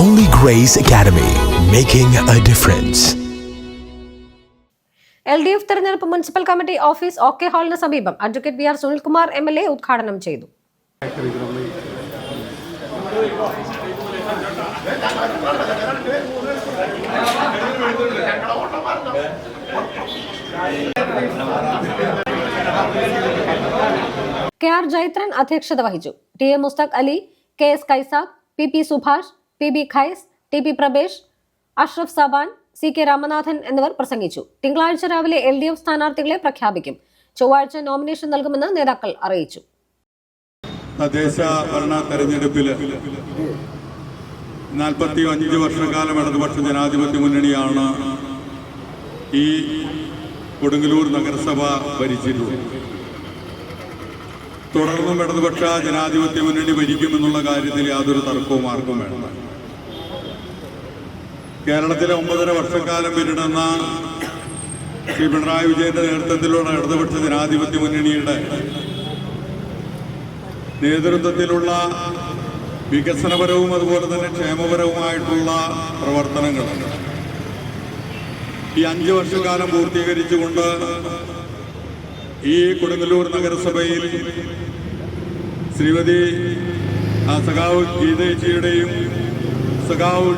Holy Grace Academy, making a difference. L D F തെരഞ്ഞെടുപ്പ് municipal committee office O K ഹാളിന് സമീപം advocate V R Sunilkumar M L A ഉദ്ഘാടനം ചെയ്തു K R Jaithran അധ്യക്ഷത വഹിച്ചു T A Mushtaq Ali K S Kaisab P P Subhash P B Khais T P Prabesh Ashraf Saban C K Ramanathan എന്നിവർ പ്രസംഗിച്ചു. തിങ്കളാഴ്ച രാവിലെ L D F സ്ഥാനാർത്ഥികളെ പ്രഖ്യാപിക്കും. ചൊവ്വാഴ്ച നോമിനേഷൻ നൽകുമെന്ന് നേതാക്കൾ അറിയിച്ചു. തദ്ദേശ ഭരണ തെരഞ്ഞെടുപ്പിൽ നാൽപ്പത്തി അഞ്ച് വർഷക്കാലം ഇടതുപക്ഷ ജനാധിപത്യ മുന്നണിയാണ് ഈ കൊടുങ്ങല്ലൂർ നഗരസഭ ഭരിച്ചിട്ടുള്ളത്. തുടർന്നും ഇടതുപക്ഷ ജനാധിപത്യ മുന്നണി ഭരിക്കുമെന്നുള്ള കാര്യത്തിൽ യാതൊരു തർക്കവും ആർക്കും വേണ്ട. കേരളത്തിലെ ഒമ്പതര വർഷക്കാലം പിന്നിടുന്ന ശ്രീ പിണറായി വിജയന്റെ നേതൃത്വത്തിലുള്ള ഇടതുപക്ഷ ജനാധിപത്യ മുന്നണിയുടെ നേതൃത്വത്തിലുള്ള വികസനപരവും അതുപോലെ തന്നെ ക്ഷേമപരവുമായിട്ടുള്ള പ്രവർത്തനങ്ങൾ ഈ അഞ്ച് വർഷക്കാലം പൂർത്തീകരിച്ചുകൊണ്ട് ഈ കൊടുങ്ങല്ലൂർ നഗരസഭയിൽ ശ്രീമതി സഖാവ് ഗീതേച്ചിയുടെയും സഖാവ്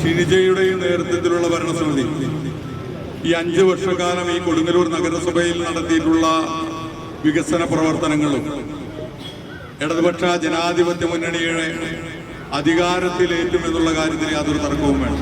ഷിനിജയുടെയും നേതൃത്വത്തിലുള്ള ഭരണസമിതി ഈ അഞ്ച് വർഷക്കാലം ഈ കൊടുങ്ങല്ലൂർ നഗരസഭയിൽ നടത്തിയിട്ടുള്ള വികസന പ്രവർത്തനങ്ങളും ഇടതുപക്ഷ ജനാധിപത്യ മുന്നണിയുടെ അധികാരത്തിലേറ്റും എന്നുള്ള കാര്യത്തിൽ യാതൊരു തർക്കവും വേണ്ട.